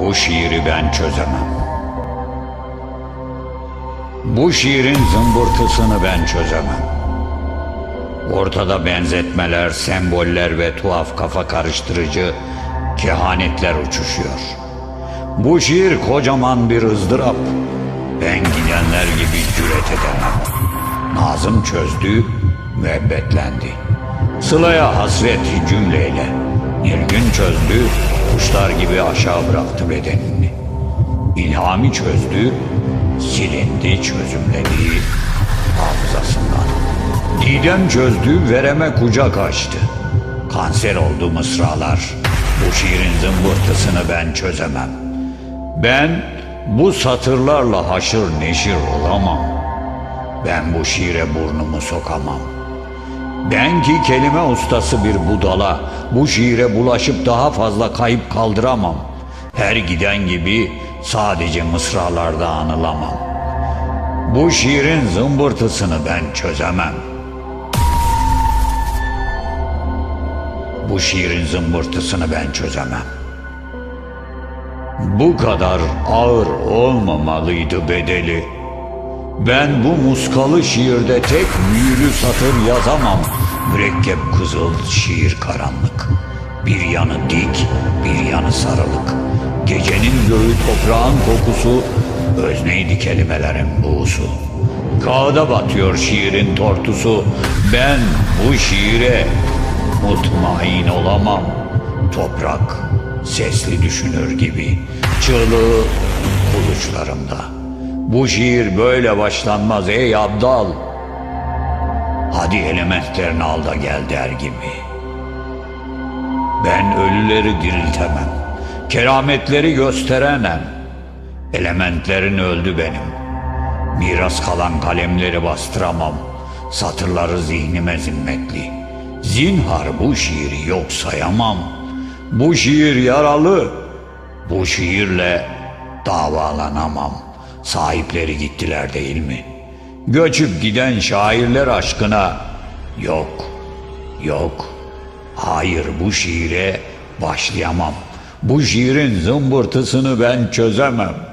Bu şiiri ben çözemem. Bu şiirin zımbırtısını ben çözemem. Ortada benzetmeler, semboller ve tuhaf kafa karıştırıcı kehanetler uçuşuyor. Bu şiir kocaman bir ızdırap. Ben gidenler gibi cüret edemem. Nazım çözdü, müebbetlendi. Sıla'ya hasret cümleyle. Nilgün çözdü, kuşlar gibi aşağı bıraktı bedenini. İlhami çözdü, silindi çözümlediği hafızasından. Didem çözdü, vereme kucak açtı. Kanser oldu mısralar. Bu şiirin zımbırtısını ben çözemem. Ben bu satırlarla haşır neşir olamam. Ben bu şiire burnumu sokamam. Ben ki kelime ustası bir budala bu şiire bulaşıp daha fazla kayıp kaldıramam. Her giden gibi sadece mısralarda anılamam. Bu şiirin zımbırtısını ben çözemem. Bu şiirin zımbırtısını ben çözemem. Bu kadar ağır olmamalıydı bedeli. Ben bu muskalı şiirde tek büyülü satır yazamam. Mürekkep kızıl, şiir karanlık. Bir yanı dik, bir yanı sarılık. Gecenin göğü toprağın kokusu, özneydi kelimelerin buğusu. Kağıda batıyor şiirin tortusu. Ben bu şiire mutmain olamam. Toprak sesli düşünür gibi. Çığlığı kuluçlarımda. Bu şiir böyle başlanmaz ey abdal. Hadi elementlerini al da gel der gibi. Ben ölüleri diriltemem. Kerametleri gösterenem. Elementlerin öldü benim. Miras kalan kalemleri bastıramam. Satırları zihnime zimmetli. Zinhar bu şiiri yok sayamam. Bu şiir yaralı. Bu şiirle davalanamam. Sahipleri gittiler değil mi? Göçüp giden şairler aşkına yok, yok. Hayır bu şiire başlayamam. Bu şiirin zımbırtısını ben çözemem.